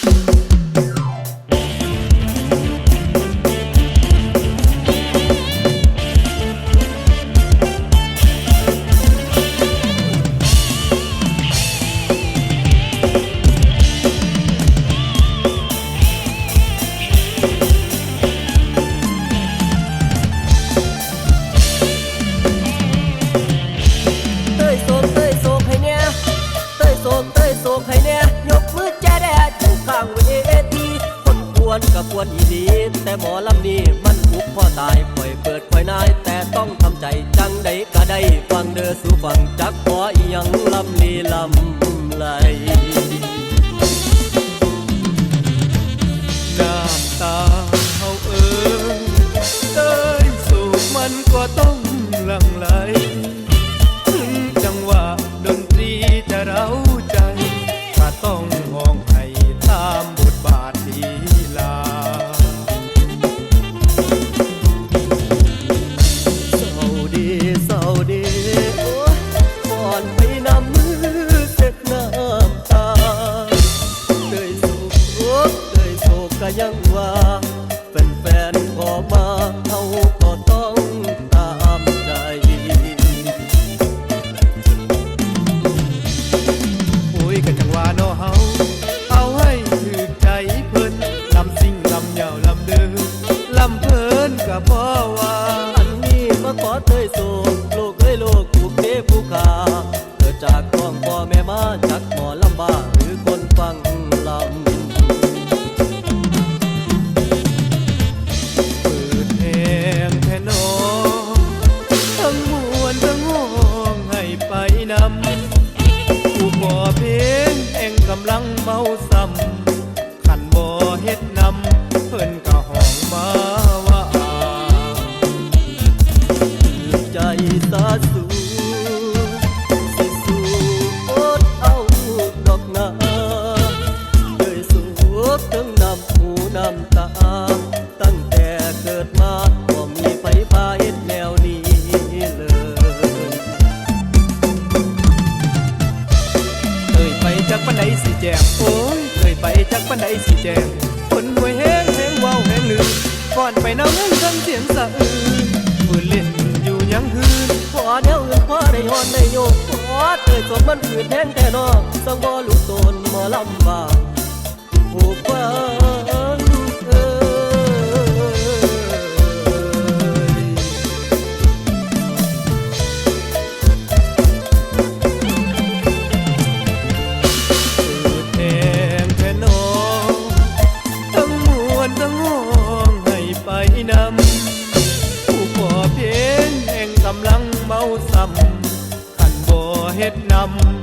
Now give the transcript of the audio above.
เอนกับควรอีดีแต่หมอลำนี้มันบุกพ่อตายปล่อยเปิดปล่อยนาย แต่ต้องทำใจจังใดก็ได้ฟังเด้อสู่ฟังจักขออียังลำลีลำไหล ยังว่าแฟนๆขอมาเฮาก็ต้องตามใจโอ้ยกันจังว่าเนาะเฮาเอาให้ถึกใจเพิ่นลำซิ่งลำเยาวลำเดินลำเพิ่นก็เพราะว่าอันนี้มาขอเตยโศกโลกเอ้ยโลกถูกเทผู้ขาเกิดจากท้องพ่อแม่มาจาก เมาซ้ำขันบ่เฮ็ดนำเพิ่นก็ห้องมาว่าใจสาสูสิสูอดเอาดอกนาเลยสูบทั้งน้ำหูน้ำตา จงโอ้ยเคยไปจักปันใดสิแจงคนหวยแห้งแห้งว้าแห้งลืมก่อนไปน้ำเงินทั้งเสียงสะอื้นฝืนเล่นอยู่ยังฮืนขอเดียวอื่นพอได้ฮอนได้โยกขอเตยสมมันผืนแห้งแต่นอสังบ่รู้ตนหมอลำบากผู้เฝ้า เมาซ้ำขันบ่เฮ็ดนำ